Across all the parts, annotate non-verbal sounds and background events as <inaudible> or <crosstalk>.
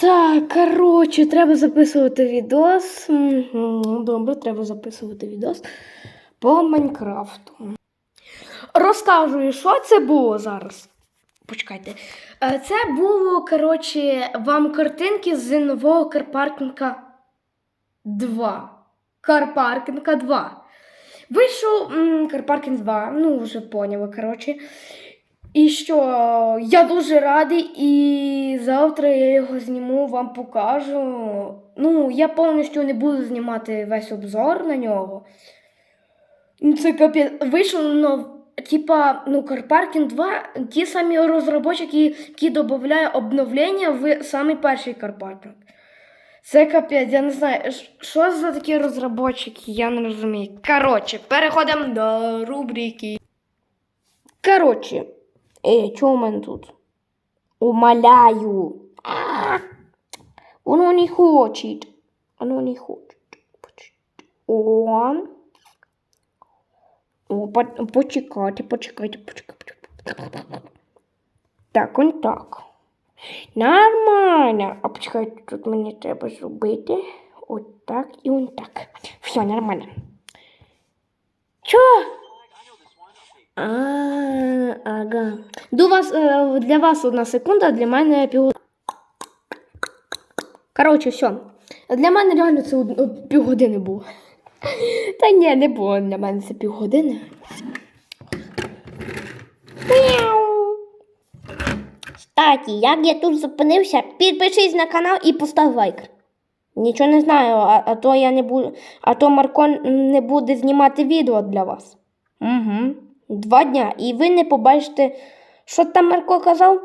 Так, коротше, треба записувати відос. Добре, треба записувати відос по Майнкрафту. Розкажу, що це було зараз. Почекайте. Е, Це було, коротше, вам картинки з нового Карпаркінга 2. Карпаркінга 2. Вийшов м, Карпаркінг 2, ну, вже поняли, коротше. І що я дуже радий, і завтра я його зніму, вам покажу. Ну, я повністю не буду знімати весь обзор на нього. Ну, Це капець. Вийшов нов, типа, ну, Карпаркін 2, ті самі розробники, які додають обновлення в самий перший Карпаркінг. Це капець, я не знаю, що за такі розробники, я не розумію. Коротше, переходимо до рубрики. Коротше, е, що у мене тут? Умоляю. А, Воно не хоче. Воно не хоче. О. О, по- почекайте, почекайте, почекайте. Так, он так. Нормально. А почекайте, тут мені треба зробити. От так і он так. Все, нормально. Чо? А, ага. До вас, е, для вас одна секунда, для мене пів. Коротше, все. Для мене реально це од- од- півгодини було. Та ні, не було для мене це півгодини. Кстати, як я тут зупинився, підпишись на канал і постав лайк. Нічого не знаю, а, а то я не буду, а то Марко не буде знімати відео для вас. Угу. Два дня. І ви не побачите, що там Марко казав?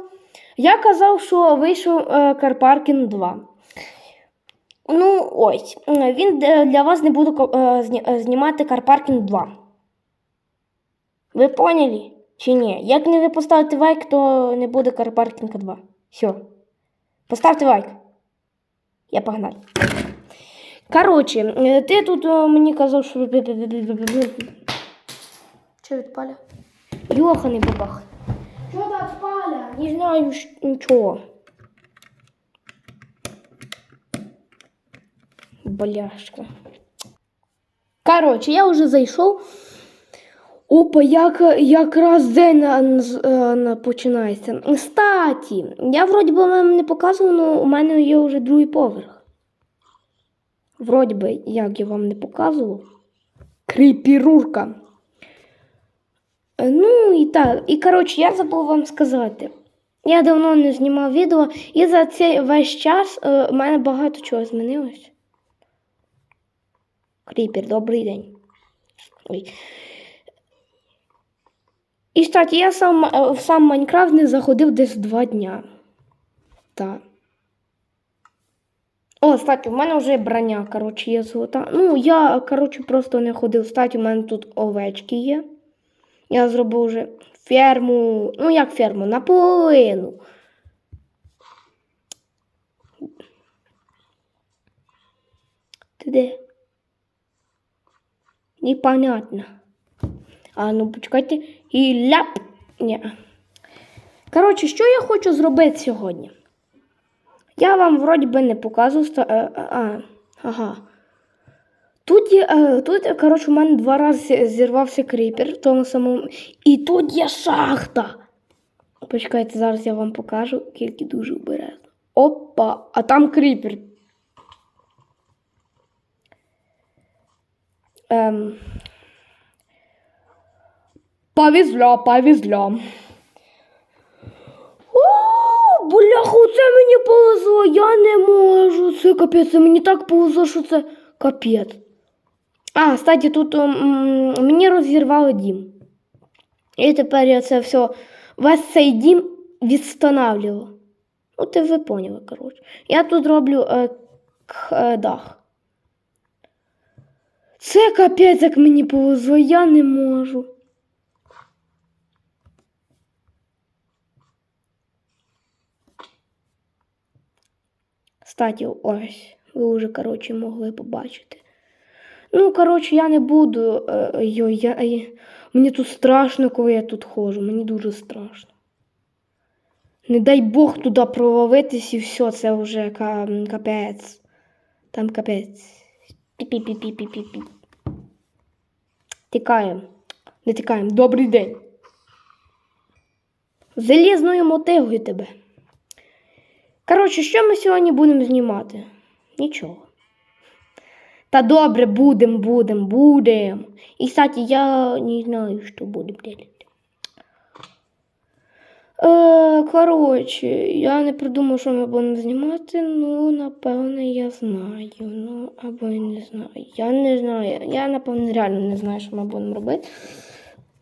Я казав, що вийшов е, Карпаркін 2. Ну, ось. Він е, для вас не буде е, знімати Карпаркінг 2. Ви поняли? Чи ні? Як не ви поставите лайк, то не буде Карпаркінга 2. Все. Поставте лайк. Я погнав. Коротше, ти тут мені казав, що. Че відпаля? Йоханий бабах. Що там відпаля? Не знаю нічого. Бляшка. Коротше, я вже зайшов. Опа, як, якраз день на, е, на, починається. Кстаті, я вроді би вам не показував, але у мене є вже другий поверх. Вроді би, як я вам не показував. Кріпірурка. Е, Ну і так. І коротше, я забув вам сказати. Я давно не знімав відео, і за цей весь час е, у мене багато чого змінилось. Кріпер, добрий день. Ой. І кстати, я сам е, в сам Майнкрафт не заходив десь два дня. Так. О, кстати, в мене вже броня, коротше, є золота. Ну, я, коротше, просто не ходив. Кстати, у мене тут овечки є. Я зробив вже ферму. Ну, як ферму? Наполовину. Ти де? Непонятно. А ну почекайте. І ляп. Ні. Коротше, що я хочу зробити сьогодні? Я вам вроді би не показував. е, е, А, ага. Тут є, е, тут, коротше, у мене два рази зірвався кріпер в тому самому. І тут є шахта. Почекайте, зараз я вам покажу, тільки дуже обережно. Опа, а там кріпер. Ем. Повезло, повезло. Бляху, це мені повезло, я не можу. Це капець, це мені так повезло, що це капець. А, кстати, тут мені розірвали дім. І тепер я це все, весь цей дім відстановлював. Ну, ти ви поняли, коротше. Я тут роблю е, к- е, дах. Це капець, як мені повезло, я не можу. Кстати, ось, ви вже, коротше, могли побачити. Ну, коротше, я не буду. Е, йо, я, е, мені тут страшно, коли я тут ходжу. Мені дуже страшно. Не дай Бог туди провалитись і все, це вже капець. Там капець. Пі-пі-пі-пі-пі-пі. Тікаємо. Не тікаємо. Добрий день. Залізною мотигою тебе. Коротше, що ми сьогодні будемо знімати? Нічого. Та добре, будем, будем, будем. І, кстати, я не знаю, що будем делать. Е, коротше, я не придумав, що ми будемо знімати. Ну, напевне, я знаю. Ну, або я не знаю. Я не знаю. Я, напевне, реально не знаю, що ми будемо робити.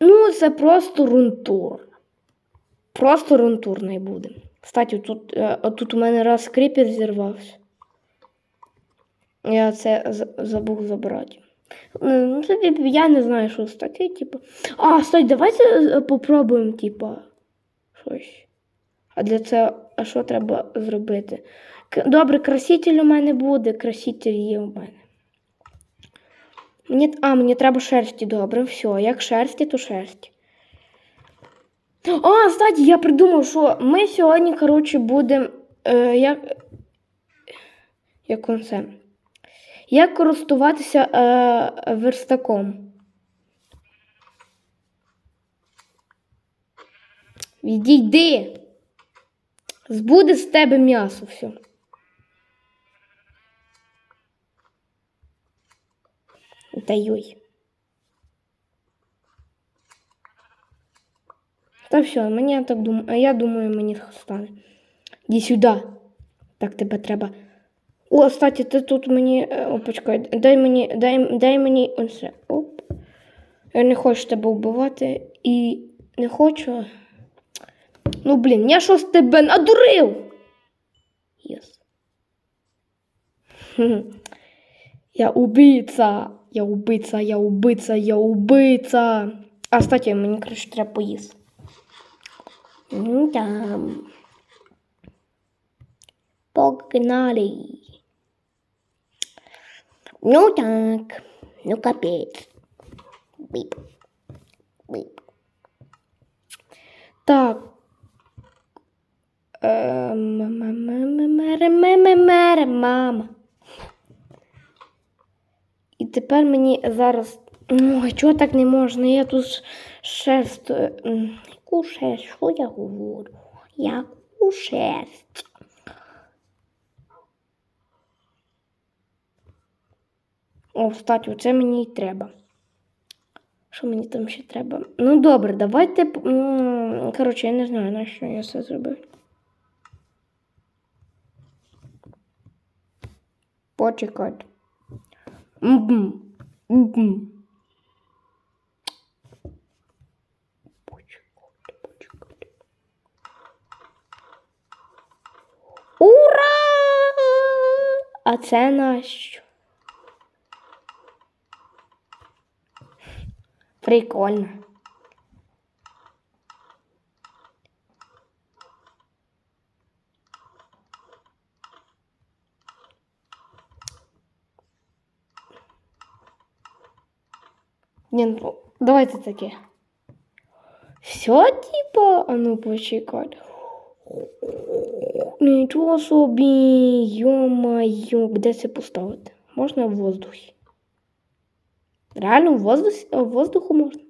Ну, це просто рунтур. Просто рунтур не буде. Кстати, тут, е, тут у мене раз кріпер зірвався. Я це забув забрати. Е, Ну, це, я не знаю, що це таке, типу. А, стой, давайте е, попробуємо, типу, щось. А для цього, а що треба зробити? Добре, краситель у мене буде, краситель є у мене. Мені, а, мені треба шерсті, добре, все. Як шерсті, то шерсті. А, кстати, я придумав, що ми сьогодні, коротше, будемо. Е, як. Як це? Як користуватися е, верстаком? Відійди. Збуде з тебе м'ясо все. Та йой. Та все, мені я так думаю, а я думаю, мені стане. Іди сюди. Так тебе треба. О, кстати, ти тут мені. е, О, почекай, дай мені, дай, дай мені оце. Оп. Я не хочу тебе вбивати і не хочу. Ну, блін, я щось тебе надурив. Єс. Хм. <laughs> Я убийця. Я убийця, я убийця, я убийця. А, кстати, мені краще треба поїсти. Там. Погнали. Ну так. Ну капець. Бип. Бип. Так. Е, Мама. І тепер мені зараз. Ой, чого так не можна? Я тут шерсть. Яку шерсть? Що я говорю? Яку шерсть? О, кстати, оце мені й треба. Що мені там ще треба? Ну добре, давайте. Коротше, я не знаю, на що я це зробив. Почекайте. Почекайте, почекайте. Ура! А це нащо? Прикольно. Не, ну, давайте таке. Все, типа, а ну почекай. Нічого собі, йо-майо, де це поставити? Можна в воздухі? Реально в воздухі, в воздуху можна?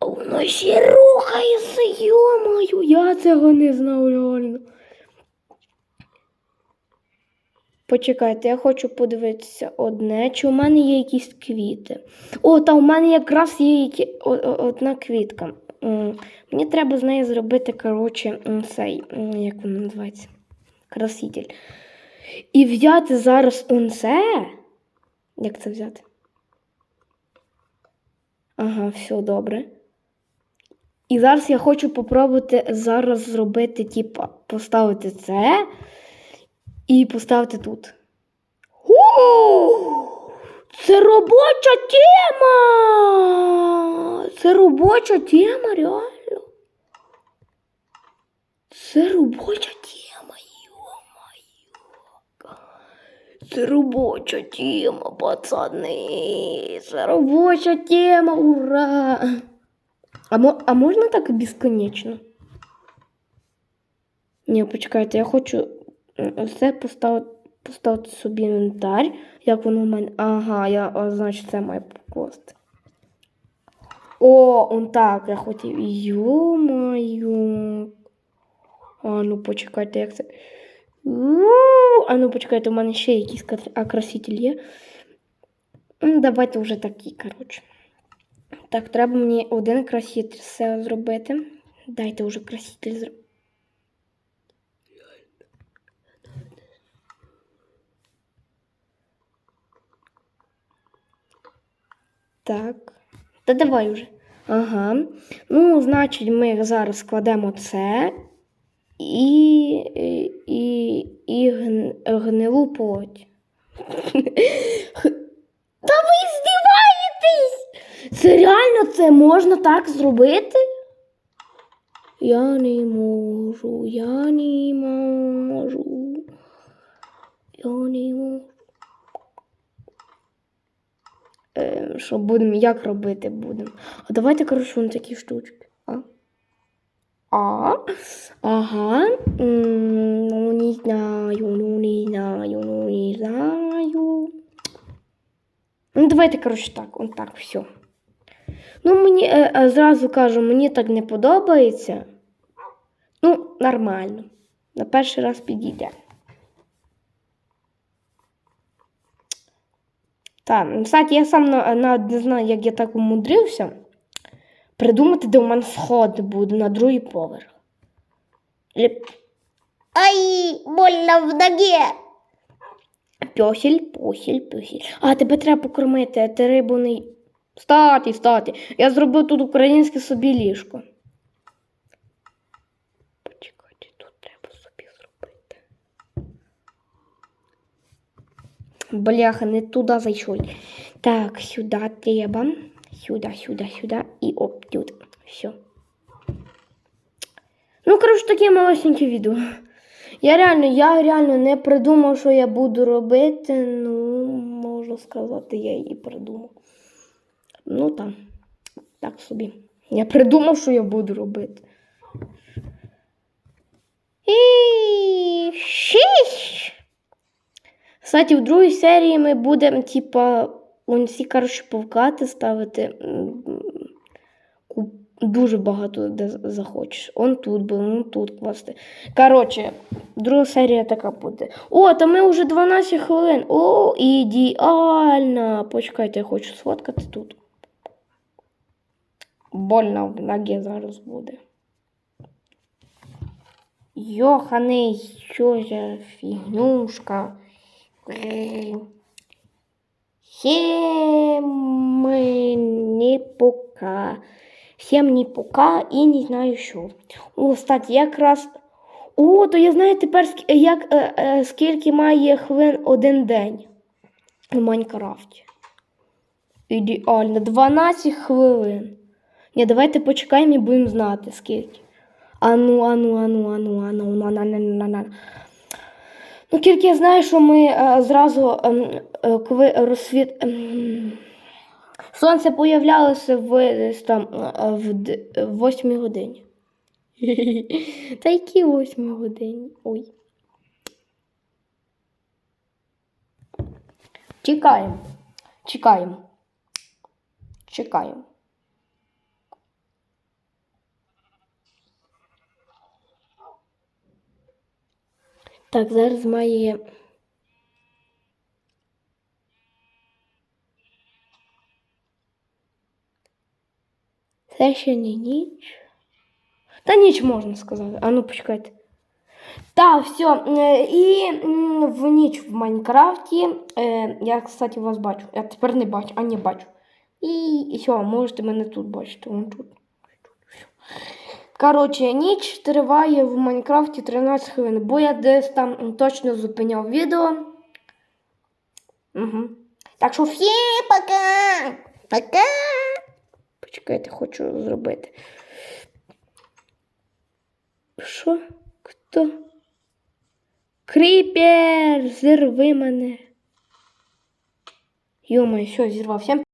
Воно ще рухається, йо-моє, я цього не знав реально. Почекайте, я хочу подивитися одне, чи у мене є якісь квіти. О, та у мене якраз є які... одна квітка. Мені треба з неї зробити, коротше, цей, як воно називається? Краситель. І взяти зараз он це. Як це взяти? Ага, все добре. І зараз я хочу попробувати зараз зробити, типа, поставити це і поставити тут. У! Це робоча тема! Це робоча тема, реально. Це робоча тема, йо-моє. Це робоча тема, пацани. Це робоча тема, ура! А, а можна так безконечно? Ні, почекайте, я хочу все поставити, поставити собі інвентар. Як воно в мене. Ага, я, значить, це має покласти. О, он так, я хотів. Ю-маю. А ну почекайте, як це. А ну почекайте, у мене ще якийсь кра- окраситель є. Давайте вже такі, коротше. Так, треба мені один краситель все зробити. Дайте вже краситель зробити. Так. Та давай вже. Ага. Ну, значить, ми зараз складемо це і, і, і гн- гнилу плоть. <laughs> Та ви здіваєтесь! Це реально це можна так зробити? Я не можу, я не можу. Я не можу. Е, що будемо, як робити будемо? А давайте, коротше, такі штучки. А? Ага. Ну, не знаю, ну, не знаю, ну, не знаю. Ну, давайте, коротше, так, он так, все. Ну, мені е, зразу кажу, мені так не подобається. Ну, нормально. На перший раз підійде. Так, кстати, я сам не знаю, як я так умудрився придумати, де у мене сход буде на другий поверх. Ай, больно в ноге. Пьосіль, посіль, пьосіль. А тебе треба покормити, а ти рибу не. Стати, стати. Я зробив тут українське собі ліжко. Почекайте, тут треба собі зробити. Бляха, не туди зайшов. Так, сюди треба. Сюди, сюди, сюди. І оп, тут. Все. Ну, коротше, таке малесеньке відео. Я реально, я реально не придумав, що я буду робити. Ну, можу сказати, я її придумав. Ну так, так собі. Я придумав, що я буду робити. І шість. Кстати, в другій серії ми будемо, типа, вон ці, коротше, повкати ставити. Дуже багато де захочеш. Он тут буде, он тут класти. Коротше, друга серія така буде. О, та ми вже 12 хвилин. О, ідеально. Почекайте, я хочу сфоткати тут. Больно в ногі зараз буде. Йоханий, що за фігнюшка. Всем не пока. Всем не пока і не знаю що. О, кстати, якраз. О, то я знаю тепер, як, е, е, скільки має хвилин один день у Майнкрафті. Ідеально. 12 хвилин. Ні, давайте почекаємо і будемо знати, скільки. Ану, ану, ану, ану, ану, на, на, на, на, на. Ну, тільки я знаю, що ми е, зразу, ем, е, коли розсвіт. ем, сонце появлялося в десь там е, в, д- в 8 годині. Та які 8 годині? Ой. Чекаємо. Чекаємо. Чекаємо. Так, зараз має. Це ще не ніч. Та ніч можна сказати. А ну почекайте. Так, все. І в ніч в Майнкрафті. е, Я, кстати, вас бачу. Я тепер не бачу, а не бачу. І, і все, можете мене тут бачити. Вон тут. Коротше, ніч триває в Майнкрафті 13 хвилин, бо я десь там точно зупиняв відео. Угу. Так що всі. Всем пока. Пока. Почекайте, хочу зробити. Що? Хто? Кріпер! Зірви мене. Йома, що, зірвав. Всім